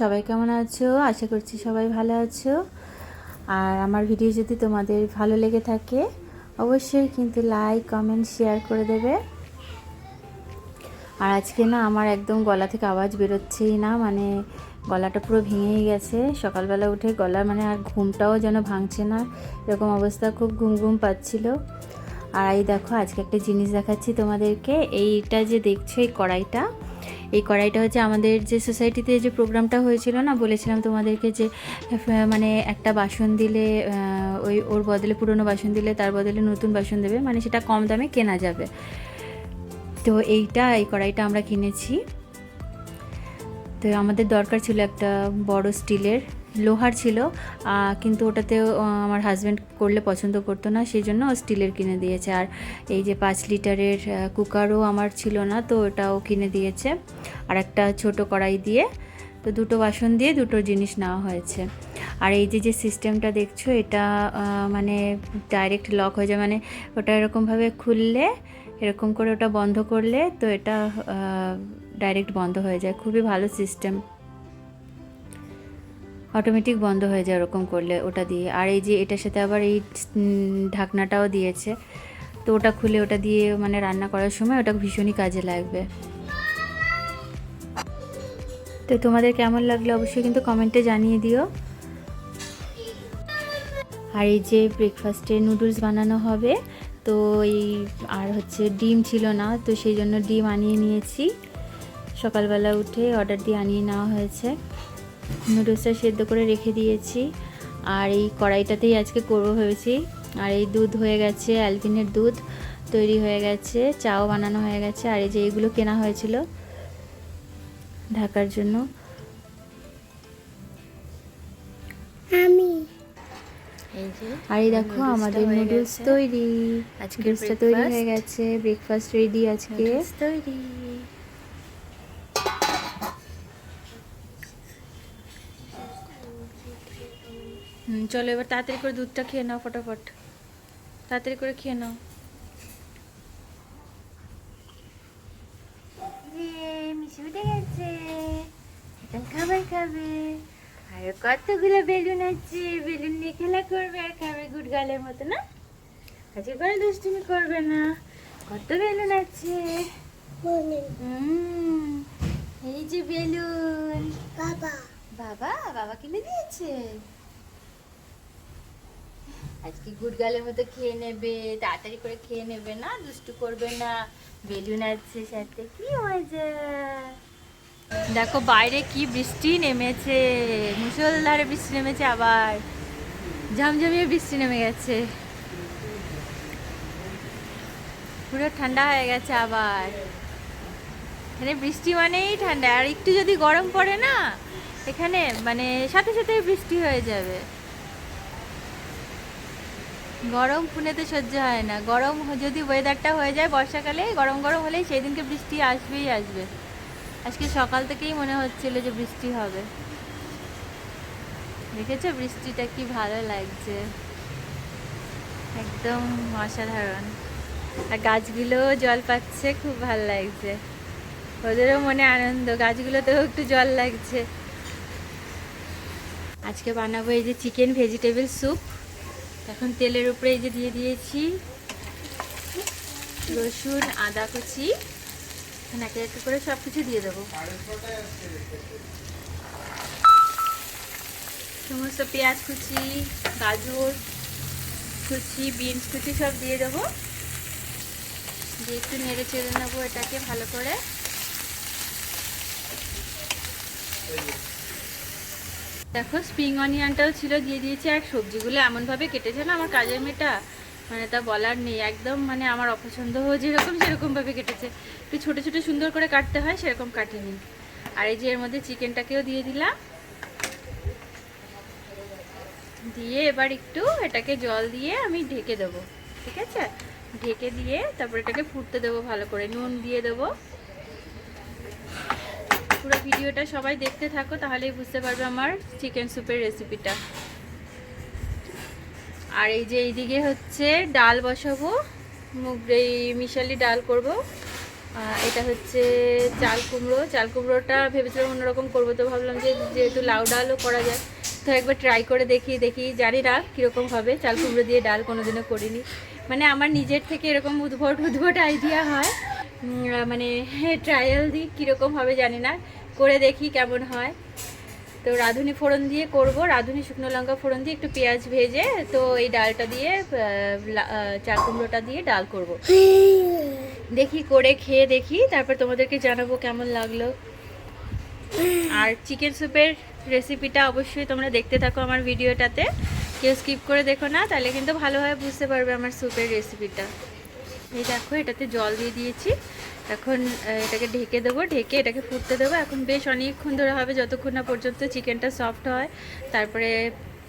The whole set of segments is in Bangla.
সবাই কেমন আছো? আশা করছি সবাই ভালো আছো। আর আমার ভিডিও যদি তোমাদের ভালো লেগে থাকে, অবশ্যই কিন্তু লাইক কমেন্ট শেয়ার করে দেবে। আর আজকে না আমার একদম গলা থেকে আওয়াজ বেরোচ্ছেই না মানে গলাটা পুরো ভেঙেই গেছে। সকালবেলা উঠে গলা মানে আর ঘুমটাও যেন ভাঙছে না, এরকম অবস্থা খুব ঘুম ঘুম পাচ্ছিল। আর এই দেখো, আজকে একটা জিনিস দেখাচ্ছি তোমাদেরকে। এইটা যে দেখছ, এই কড়াইটা এই কড়াইটা হচ্ছে আমাদের যে সোসাইটিতে যে প্রোগ্রামটা হয়েছিল না, বলেছিলাম তোমাদেরকে যে মানে একটা বাসন দিলে ওই ওর বদলে পুরনো বাসন দিলে তার বদলে নতুন বাসন দেবে মানে সেটা কম দামে কেনা যাবে। তো এইটা, এই কড়াইটা আমরা কিনেছি। তো আমাদের দরকার ছিল একটা বড় স্টিলের লোহার ছিল কিন্তু ওটাতেও আহ, আমার হাজব্যান্ড করলে পছন্দ করতো না সেই জন্য স্টিলের কিনে দিয়েছে। আর এই যে পাঁচ লিটারের কুকারও আমার ছিল না তো ওটাও কিনে দিয়েছে। আর একটা ছোট কড়াই দিয়ে তো দুটো বাসন দিয়ে দুটো জিনিস নেওয়া হয়েছে। আর এই যে যে সিস্টেমটা দেখছ এটা মানে ডাইরেক্ট লক হয়ে যায় মানে ওটা এরকমভাবে খুললে এরকম করে ওটা বন্ধ করলে তো এটা ডাইরেক্ট বন্ধ হয়ে যায়। খুবই ভালো সিস্টেম অটোমেটিক বন্ধ হয়ে যায় ওরকম করলে ওটা দিয়ে। আর এই যে এটার সাথে আবার এই ঢাকনাটাও দিয়েছে। তো ওটা খুলে ওটা দিয়ে মানে রান্না করার সময় ওটা ভীষণই কাজে লাগবে। তো তোমাদের কেমন লাগল অবশ্যই কিন্তু কমেন্টে জানিয়ে দিও। আর এই যে ব্রেকফাস্টে নুডলস বানানো হবে, তো এই আর হচ্ছে ডিম ছিল না, তো সেই জন্য ডিম আনিয়ে নিয়েছি। সকালবেলা উঠে অর্ডার দিয়ে আনিয়ে নেওয়া হয়েছে। নুডলসটা সেদ্ধ করে রেখে দিয়েছি। আর এই কড়াইটাতেই আজকে করব ভেবেছি। আর এই দুধ হয়ে গেছে অ্যালপিনের দুধ তৈরি হয়ে গেছে চাও বানানো হয়ে গেছে। আর এই যে এগুলো কেনা হয়েছিল ঢাকার জন্য। আমি। আর এই দেখো আমাদের নুডলস তৈরি। আজকে তৈরি হয়ে গেছে ব্রেকফাস্ট রেডি আজকে। তৈরি। হুম চলো এবার তাড়াতাড়ি করে দুধটা খেয়ে নাও ফটাফট। তাড়াতাড়ি করে খেয়ে নাও। খাবার খাবে। আর কতগুলো বেলুন আছে। বেলুন নিয়ে খেলা করবে আর খাবে গুড গালের মতো না? আজকে কোনো দুষ্টুমি করবে না। কত বেলুন আছে। হুম, এই যে বেলুন। বাবা। বাবা বাবা কিনে দিয়েছে? আজকে গুড গালের মতো খেয়ে নেবে, তাড়াতাড়ি করে খেয়ে নেবে না, দুষ্টু করবে না। বেলুন আছে সাথে কি মজা দেখো বাইরে কি বৃষ্টি নেমেছে মুসলধারে বৃষ্টি নেমেছে আবার। ঝমঝমিয়ে বৃষ্টি নেমে গেছে। পুরো ঠান্ডা হয়ে গেছে আবার। এখানে বৃষ্টি মানেই ঠান্ডা, আর একটু যদি গরম পড়ে না, এখানে মানে সাথে সাথে বৃষ্টি হয়ে যাবে। গরম পুনেতে সহ্য হয় না। গরম যদি ওয়েদারটা হয়ে যায় বর্ষাকালে, গরম গরম হলেই সেই দিনকে বৃষ্টি আসবেই আসবে। আজকে সকাল থেকেই মনে হচ্ছিল যে বৃষ্টি হবে। দেখেছ বৃষ্টিটা কি ভালো লাগছে? একদম অসাধারণ। আর গাছগুলো জল পাচ্ছে, খুব ভালো লাগছে। ওদেরও মনে আনন্দ, গাছগুলোতেও একটু জল লাগছে। আজকে বানাবো এই যে চিকেন ভেজিটেবল স্যুপ এখন তেলের উপরে এই যে দিয়ে দিয়েছি রসুন, আদা কুচি। এখন একে একে করে সব কিছু দিয়ে দেবো। সমস্ত পেঁয়াজ কুচি, গাজর কুচি, বিনস কুচি সব দিয়ে দেবো। দিয়ে একটু নেড়ে চেড়ে নেব এটাকে ভালো করে। দেখো স্প্রিং অনিয়নটাও ছিল, দিয়ে দিয়েছি। আর সবজিগুলো এমনভাবে কেটেছে না আমার কাজের মেয়েটা? মানে তা বলার নেই, একদম মানে আমার অপছন্দ যেরকম সেরকমভাবে কেটেছে। একটু ছোটো ছোটো, সুন্দর করে কাটতে হয়, সেরকম কাটিনি। আর এই যে এর মধ্যে চিকেনটাকেও দিয়ে দিলাম। দিয়ে এবার একটু এটাকে জল দিয়ে আমি ঢেকে দেবো, ঠিক আছে? ঢেকে দিয়ে তারপর এটাকে ফুটতে দেবো ভালো করে, নুন দিয়ে দেবো। পুরো ভিডিওটা সবাই দেখতে থাকো, তাহলেই বুঝতে পারবে আমার চিকেন স্যুপের রেসিপিটা আর এই যে এইদিকে হচ্ছে ডাল বসাবো মুগ এই মিশালি ডাল করব। এটা হচ্ছে চাল কুমড়ো। চাল কুমড়োটা ভেবেছিলাম অন্যরকম করব, তো ভাবলাম যে যেহেতু লাউ ডালও করা যায়, তো একবার ট্রাই করে দেখি দেখি, জানি না কীরকম হবে। চাল কুমড়ো দিয়ে ডাল কোনোদিনও করিনি। মানে আমার নিজের থেকে এরকম উদ্ভট উদ্ভট আইডিয়া হয়। মানে ট্রায়াল দিই কীরকম হবে জানি না। করে দেখি কেমন হয়। তো রাঁধুনি ফোড়ন দিয়ে করব, রাঁধুনি শুকনো লঙ্কা ফোড়ন দিয়ে একটু পেঁয়াজ ভেজে, তো এই ডালটা দিয়ে চাল কুমড়োটা দিয়ে ডাল করব। দেখি করে খেয়ে দেখি, তারপর তোমাদেরকে জানাব কেমন লাগল। আর চিকেন স্যুপের রেসিপিটা অবশ্যই তোমরা দেখতে থাকো আমার ভিডিওটাতে। কেউ স্কিপ করে দেখো না, তাহলে কিন্তু ভালোভাবে বুঝতে পারবে আমার স্যুপের রেসিপিটা। এই দেখো, এটাতে জল দিয়ে দিয়েছি। এখন এটাকে ঢেকে দেবো, ঢেকে এটাকে ফুটতে দেবো। এখন বেশ অনেকক্ষণ ধরে হবে, যতক্ষণ না পর্যন্ত চিকেনটা সফট হয়। তারপরে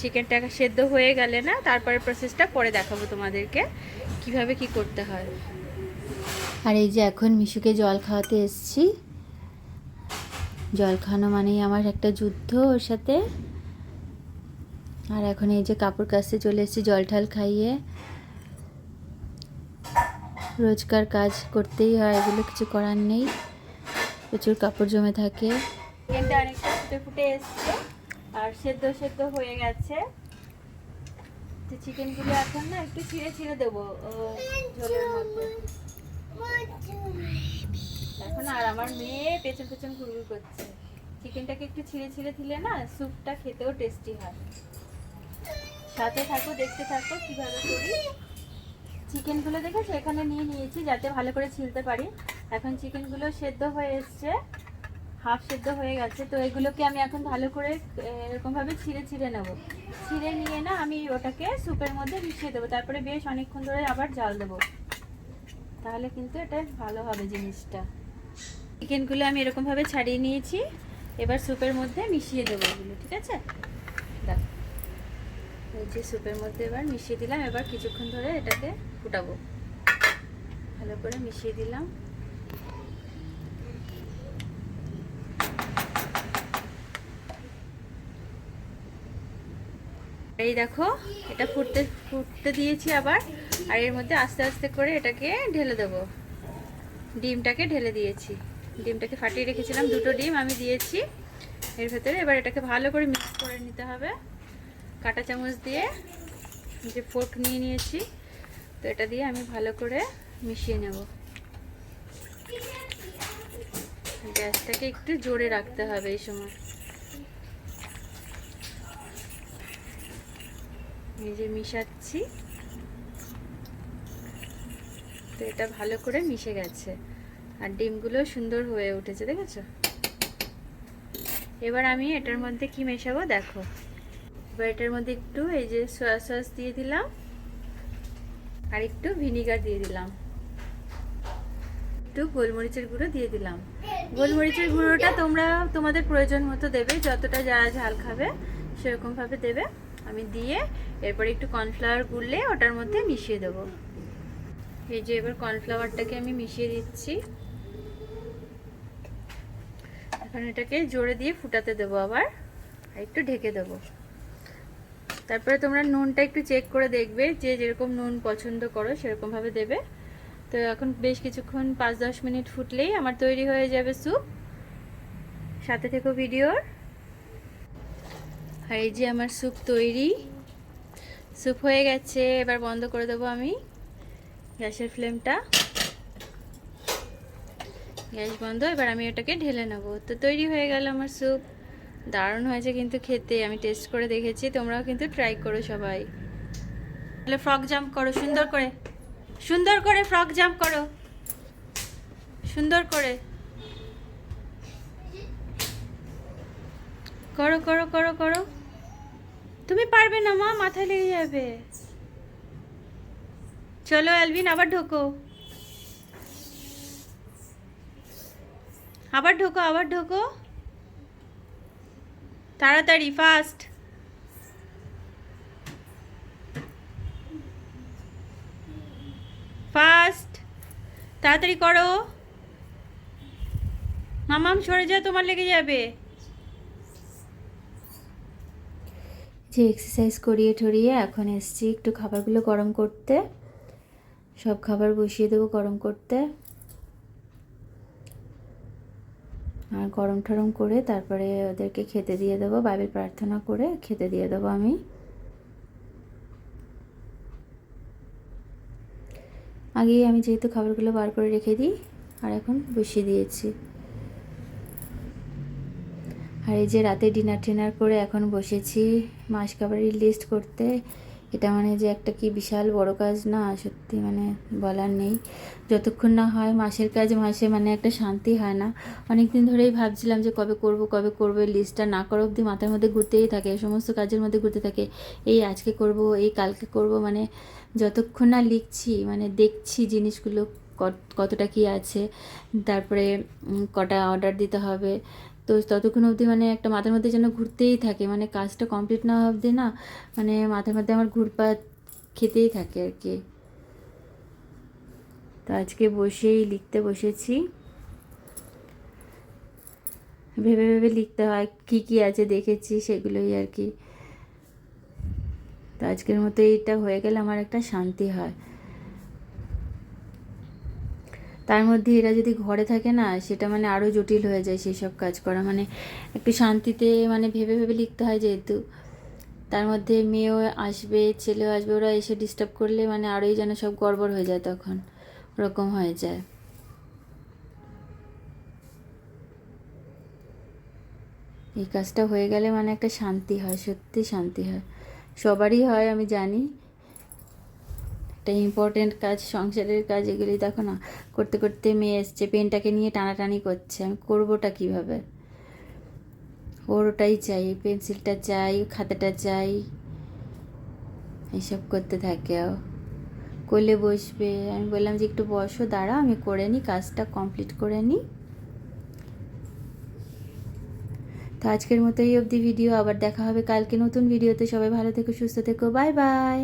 চিকেনটা সেদ্ধ হয়ে গেলে না, তারপরে প্রসেসটা পরে দেখাবো তোমাদেরকে, কীভাবে কি করতে হয়। আর এই যে এখন মিশুকে জল খাওয়াতে এসছি। জল খাওয়ানো মানেই আমার একটা যুদ্ধ ওর সাথে। আর এখন এই যে কাপড় কাচতে চলে এসেছি জল ঠাল খাইয়ে। রোজকার কাজ করতেই হয়, এগুলো কিছু করার নেই। প্রচুর কাপড় জমে থাকে। চিকেনটা অনেকটা ফুটে ফুটে এসছে, আর সেদ্ধ সেদ্ধ হয়ে গেছে। তো চিকেনগুলো এখন না একটু ছিঁড়ে ছিঁড়ে দেবো ঝোলের মধ্যে। এখন আর আমার মেয়ে পেছন পেছন ঘুরঘুর করছে। চিকেনটাকে একটু ছিঁড়ে ছিঁড়ে দিলে না স্যুপটা খেতেও টেস্টি হয়। সাথে থাকো, দেখতে থাকো, কীভাবে করি। চিকেনগুলো দেখেছ এখানে নিয়ে নিয়েছি যাতে ভালো করে ছিলতে পারি। এখন চিকেনগুলো সেদ্ধ হয়ে এসছে, হাফ সেদ্ধ হয়ে গেছে। তো এগুলোকে আমি এখন ভালো করে এরকমভাবে ছিঁড়ে ছিঁড়ে নেব। ছিঁড়ে নিয়ে না আমি ওটাকে স্যুপের মধ্যে মিশিয়ে দেবো। তারপরে বেশ অনেকক্ষণ ধরে আবার জাল দেবো। তাহলে কিন্তু এটা ভালো হবে জিনিসটা। চিকেনগুলো আমি এরকমভাবে ছাড়িয়ে নিয়েছি। এবার স্যুপের মধ্যে মিশিয়ে দেবো এগুলো, ঠিক আছে? যে স্যুপের মধ্যে এবার মিশিয়ে দিলাম, এবার কিছুক্ষণ ধরে এটাকে ফুটাবো। ভালো করে মিশিয়ে দিলাম। এই দেখো, এটা ফুটতে ফুটতে দিয়েছি আবার, আর এর মধ্যে আস্তে আস্তে করে এটাকে ঢেলে দেবো। ডিমটাকে ঢেলে দিয়েছি। ডিমটাকে ফাটিয়ে রেখেছিলাম, দুটো ডিম আমি দিয়েছি। এর ভেতরে এবার এটাকে ভালো করে মিক্স করে নিতে হবে। কাঁটা চামচ দিয়ে যে ফোর্ক নিয়ে নিয়েছি। তো এটা দিয়ে আমি ভালো করে মিশিয়ে নেব। গ্যাসটাকে একটু জোরে রাখতে হবে এই সময়। এই যে মিশাচ্ছি। তো এটা ভালো করে মিশে গেছে। আর ডিমগুলো সুন্দর হয়ে উঠেছে, দেখেছ? এবার আমি এটার মধ্যে কি মেশাবো? দেখো। এবার এটার মধ্যে একটু এই যে সয়া সস দিয়ে দিলাম, আর একটু ভিনিগার দিয়ে দিলাম। একটু গোলমরিচের গুঁড়ো দিয়ে দিলাম। গোলমরিচের গুঁড়োটা তোমরা তোমাদের প্রয়োজন মতো দেবে, যতটা যারা ঝাল খাবে সেরকমভাবে দেবে। আমি দিয়ে এরপরে একটু কর্নফ্লাওয়ার গুললে ওটার মধ্যে মিশিয়ে দেবো। এই যে এবার কর্নফ্লাওয়ারটাকে আমি মিশিয়ে দিচ্ছি। এখন এটাকে জোরে দিয়ে ফুটাতে দেবো আবার, আর একটু ঢেকে দেবো। তারপরে তোমরা নুনটা একটু চেক করে দেখবে, যে যেরকম নুন পছন্দ করো সেরকমভাবে দেবে। তো এখন বেশ কিছুক্ষণ পাঁচ দশ মিনিট ফুটলেই আমার তৈরি হয়ে যাবে স্যুপ সাথে থেকো ভিডিওর আর এই যে আমার স্যুপ তৈরি। স্যুপ হয়ে গেছে, এবার বন্ধ করে দেবো আমি গ্যাসের ফ্লেমটা। গ্যাস বন্ধ, এবার আমি ওটাকে ঢেলে নেব। তো তৈরি হয়ে গেল আমার স্যুপ দারুণ হয়েছে কিন্তু খেতে, আমি টেস্ট করে দেখেছি, তোমরাও কিন্তু ট্রাই করো সবাই। তাহলে ফ্রক জাম্প করো, সুন্দর করে। সুন্দর করে ফ্রক জাম্প করো। সুন্দর করে। করো করো করো করো। তুমি পারবে না মা, মাথায় লেগে যাবে। চলো অ্যালভিন আবার ঢোকো। আবার ঢোকো আবার ঢোকো। তাড়াতাড়ি ফাস্ট ফাস্ট তাড়াতাড়ি করো। মামাম, সরে যা তোমার লেগে যাবে। যে এক্সারসাইজ করিয়ে ঠরিয়ে এখন এসছি একটু খাবারগুলো গরম করতে। সব খাবার বসিয়ে দেবো গরম করতে। আর গরম টরম করে তারপরে ওদেরকে খেতে দিয়ে দেবো, বাইবেল প্রার্থনা করে খেতে দিয়ে দেবো আমি। আগেই আমি যেহেতু খাবারগুলো বার করে রেখে দিই, আর এখন বসিয়ে দিয়েছি। আর এই যে রাতে ডিনার টিনার করে এখন বসেছি মাস খাবারের লিস্ট করতে। এটা মানে যে একটা কি বিশাল বড় কাজ না, সত্যি মানে বলার নেই। যতক্ষণ না হয় মাসের কাজ মাসে মানে একটা শান্তি হয় না। অনেক দিন ধরেই ভাবছিলাম যে কবে করব কবে করব লিস্টটা না করা অবধি মাথার মধ্যে ঘুরতেই থাকে সমস্ত কাজের মধ্যে ঘুরতে থাকে। এই আজকে করব, এই কালকে করব মানে যতক্ষণ না লিখছি মানে দেখছি জিনিসগুলো কত- কতটা কি আছে। তারপরে কটা অর্ডার দিতে হবে। তো ততক্ষণ অবধি মানে একটা মাথার মধ্যে যেন ঘুরতেই থাকে মানে কাজটা কমপ্লিট না অবধি না মানে মাথার মধ্যে আমার ঘুরপাত খেতেই থাকে আর কি। তো আজকে বসেই লিখতে বসেছি। ভেবে ভেবে লিখতে হয় কী কী আছে দেখেছি সেগুলোই আর কি। তো আজকের মতো এইটা হয়ে গেলে আমার একটা শান্তি হয়। তার মধ্যে এরা যদি ঘরে থাকে না, সেটা মানে আরও জটিল হয়ে যায় সেই সব কাজ করা। মানে একটু শান্তিতে মানে ভেবে ভেবে লিখতে হয় যেহেতু। তার মধ্যে মেয়েও আসবে, ছেলেও আসবে, ওরা এসে ডিস্টার্ব করলে মানে আরোই যেন সব গড়বড় হয়ে যায় তখন। ওরকম হয়ে যায়। এই কাজটা হয়ে গেলে মানে একটা শান্তি হয়, সত্যি শান্তি হয়। সবারই হয় আমি জানি। একটা ইম্পর্টেন্ট কাজ, সংসারের কাজ, এগুলি দেখো না, করতে করতে মেয়ে এসছে, পেনটাকে নিয়ে টানাটানি করছে, আমি করবোটা কীভাবে? ওর ওটাই চাই, পেন্সিলটা চাই, খাতাটা চাই এইসব করতে থাকে ও। কোলে বসবে, আমি বললাম যে একটু বসো দাঁড়া আমি করে নিই, কাজটা কমপ্লিট করে নিই। তো আজকের মতো এই অবধি ভিডিও আবার দেখা হবে কালকে নতুন ভিডিওতে সবাই ভালো থেকো, সুস্থ থেকো বাই বাই